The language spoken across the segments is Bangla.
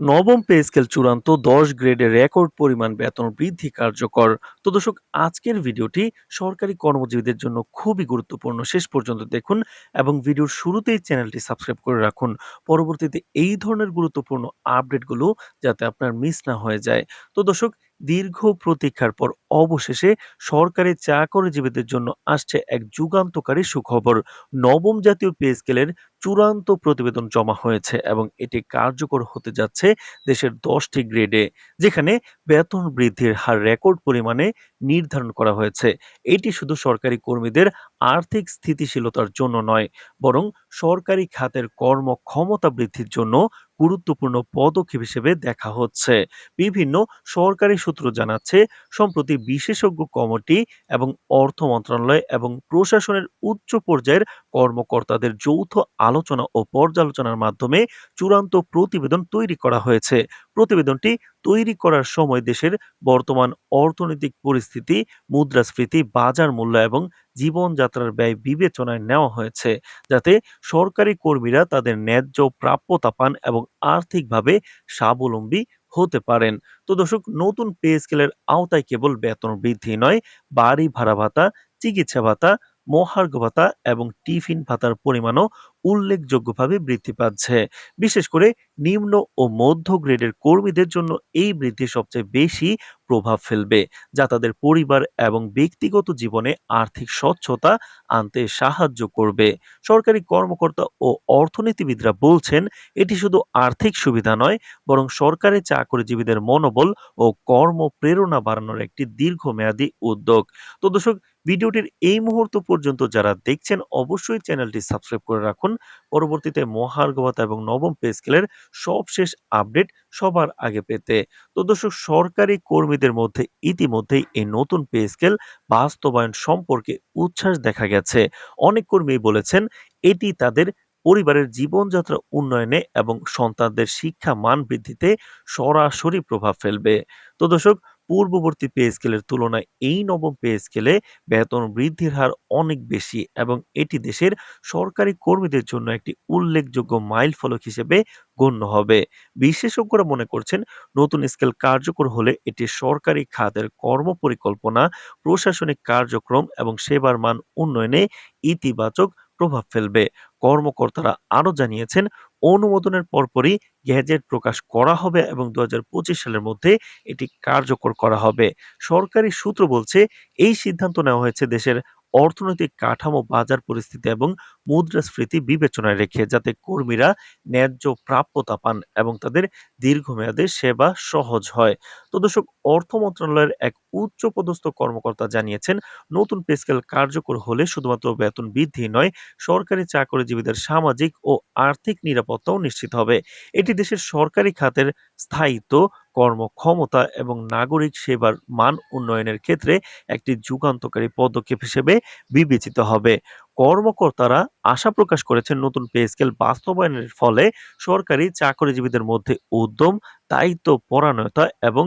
নবম পে স্কেল চূড়ান্ত দশ গ্রেডে রেকর্ড পরিমাণ বেতন বৃদ্ধি কার্যকর। তো দর্শক, আজকের ভিডিওটি সরকারি কর্মজীবীদের জন্য খুবই গুরুত্বপূর্ণ। শেষ পর্যন্ত দেখুন এবং ভিডিওর শুরুতেই চ্যানেলটি সাবস্ক্রাইব করে রাখুন। পরবর্তীতে এই ধরনের গুরুত্বপূর্ণ আপডেটগুলো যাতে আপনার মিস না হয়ে যায়। তো দর্শক দীর্ঘ প্রতীক্ষার পর অবশেষে সরকারি চাকরিজীবীদের জন্য আসছে এক যুগান্তকারী সুখবর। নবম জাতীয় পে স্কেলের চূড়ান্ত প্রতিবেদন জমা হয়েছে এবং এটি কার্যকর হতে যাচ্ছে দেশের দশটি গ্রেডে, যেখানে বেতন বৃদ্ধির হার রেকর্ড পরিমাণে নির্ধারণ করা হয়েছে। এটি শুধু সরকারি কর্মীদের আর্থিক স্থিতিশীলতার জন্য নয়, বরং সরকারি খাতের কর্মক্ষমতা বৃদ্ধির জন্য গুরুত্বপূর্ণ পদক্ষেপ হিসেবে দেখা হচ্ছে। বিভিন্ন সরকারি সূত্র জানাচ্ছে, সম্প্রতি বিশেষজ্ঞ কমিটি এবং অর্থ মন্ত্রণালয় এবং প্রশাসনের উচ্চ পর্যায়ের কর্মকর্তাদের যৌথ আলোচনা ও পর্যালোচনার মাধ্যমে চূড়ান্ত প্রতিবেদন তৈরি করা হয়েছে। প্রতিবেদনটি তৈরি করার সময় দেশের বর্তমান অর্থনৈতিক পরিস্থিতি, মুদ্রাস্ফীতি, বাজার মূল্য এবং জীবনযাত্রার ব্যয় বিবেচনায় নেওয়া হয়েছে, যাতে সরকারি কর্মীরা তাদের ন্যায্য প্রাপ্যতা পান এবং আর্থিকভাবে স্বাবলম্বী হতে পারেন। তো দর্শক, নতুন পে স্কেলের আওতায় কেবল বেতন বৃদ্ধি নয়, বাড়ি ভাড়া ভাতা, চিকিৎসা ভাতা মহার্ঘ ভাতা এবং টিফিন ভাতার পরিমাণও উল্লেখযোগ্যভাবে বৃদ্ধি পাচ্ছে। বিশেষ করে নিম্ন ও মধ্য গ্রেডের কর্মীদের জন্য এই বৃদ্ধি সবচেয়ে বেশি প্রভাব ফেলবে, যা তাদের পরিবার এবং ব্যক্তিগত জীবনে আর্থিক স্বচ্ছতা আনতে সাহায্য করবে। সরকারি কর্মকর্তা ও অর্থনীতিবিদরা বলছেন, এটি শুধু আর্থিক সুবিধা নয়, বরং সরকারি চাকরিজীবীদের মনোবল ও কর্মপ্রেরণা বাড়ানোর একটি দীর্ঘমেয়াদী উদ্যোগ। তো দর্শক ভিডিওটির এই মুহূর্ত পর্যন্ত যারা দেখছেন, অবশ্যই চ্যানেলটি সাবস্ক্রাইব করে রাখুন। পরবর্তীতে মহার্ঘ ভাতা এবং নবম পে স্কেলের সবশেষ আপডেট সবার আগে পেতে। তো দর্শক, সরকারি কর্মীদের মধ্যে ইতিমধ্যেই এই নতুন পে স্কেল বাস্তবায়ন সম্পর্কে উচ্ছ্বাস দেখা গেছে। অনেক কর্মী বলেছেন, এটি তাদের পরিবারের জীবনযাত্রা উন্নয়নে এবং সন্তানদের শিক্ষা মান বৃদ্ধিতে সরাসরি প্রভাব ফেলবে। তো দর্শক পূর্ববর্তী পে স্কেলের তুলনায় এই নবম পে স্কেলে বেতন বৃদ্ধির হার অনেক বেশি এবং এটি দেশের সরকারি কর্মীদের জন্য একটি উল্লেখযোগ্য মাইল ফলক হিসেবে গণ্য হবে। বিশেষজ্ঞরা মনে করছেন, নতুন স্কেল কার্যকর হলে এটি সরকারি খাতের কর্মপরিকল্পনা, প্রশাসনিক কার্যক্রম এবং সেবার মান উন্নয়নে ইতিবাচক প্রভাব ফেলবে। কর্মকর্তারা আরও জানিয়েছেন, অনুমোদনের পরপরই গ্যাজেট প্রকাশ করা হবে এবং দু হাজার পঁচিশ সালের মধ্যে এটি কার্যকর করা হবে। সরকারি সূত্র বলছে, এই সিদ্ধান্ত নেওয়া হয়েছে দেশের অর্থনৈতিক কাঠামো, বাজার পরিস্থিতি এবং মুদ্রাস্ফীতি বিবেচনায় রেখে যাতে কর্মীরা ন্যায্য প্রাপ্যতা পান এবং তাদের দীর্ঘমেয়াদে সেবা সহজ হয়। তো দর্শক, অর্থ মন্ত্রণালয়ের এক উচ্চ পদস্থ কর্মকর্তা জানিয়েছেন, নতুন পেস্কেল কার্যকর হলে শুধুমাত্র বেতন বৃদ্ধি নয়, সরকারি চাকরিজীবীদের সামাজিক ও আর্থিক নিরাপত্তাও নিশ্চিত হবে। এটি দেশের সরকারি খাতের স্থায়িত্ব কর্মক্ষমতা এবং নাগরিক সেবার মান উন্নয়নের ক্ষেত্রে একটি যুগান্তকারী পদক্ষেপ হিসেবে বিবেচিত হবে। কর্মকর্তারা আশা প্রকাশ করেছেন নতুন পে স্কেল বাস্তবায়নের ফলে সরকারি চাকরিজীবীদের মধ্যে উদ্যম, দায়িত্ব পরায়ণতা এবং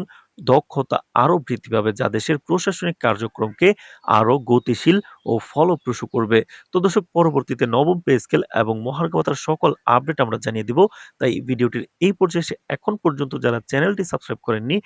দক্ষতা আরও বৃদ্ধি পাবে যা দেশের প্রশাসনিক কার্যক্রমকে আরও গতিশীল ও ফলপ্রসূ করবে। তো দর্শক, পরবর্তীতে নবম পে স্কেল এবং মহার্ঘতার সকল আপডেট আমরা জানিয়ে দিব। তাই ভিডিওটির এই পর্যায়ে এখন পর্যন্ত যারা চ্যানেলটি সাবস্ক্রাইব করেননি,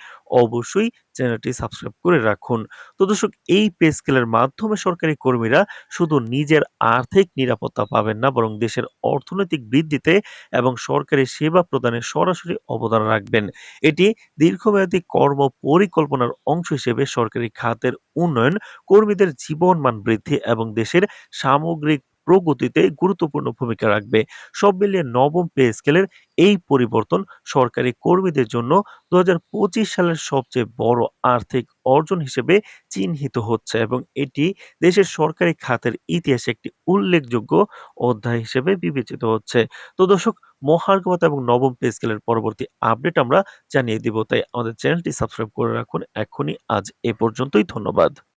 অবশ্যই চ্যানেলটি সাবস্ক্রাইব করে রাখুন। তো দর্শক, এই পে স্কেলের মাধ্যমে সরকারি কর্মীরা শুধু নিজের আর্থিক নিরাপত্তা পাবেন না, বরং দেশের অর্থনৈতিক বৃদ্ধিতে এবং সরকারি সেবা প্রদানে সরাসরি অবদান রাখবেন। এটি দীর্ঘমেয়াদী কর্ম পরিকল্পনার অংশ হিসেবে সরকারি খাতের উন্নয়ন, কর্মীদের জীবনমান বৃদ্ধি এবং দেশের সামগ্রিক প্রগতিতে গুরুত্বপূর্ণ ভূমিকা রাখবে। সব মিলিয়ে নবম পে স্কেলের এই পরিবর্তন সরকারি কর্মীদের জন্য দু হাজার পঁচিশ সালের সবচেয়ে বড় আর্থিক অর্জন হিসেবে চিহ্নিত হচ্ছে এবং এটি দেশের সরকারি খাতের ইতিহাসে একটি উল্লেখযোগ্য অধ্যায় হিসেবে বিবেচিত হচ্ছে। তো দর্শক মহার্ঘ এবং নবম পে স্কেলের পরবর্তী আপডেট আমরা জানিয়ে দিব, তাই আমাদের চ্যানেলটি সাবস্ক্রাইব করে রাখুন। এখনই আজ এ পর্যন্তই, ধন্যবাদ।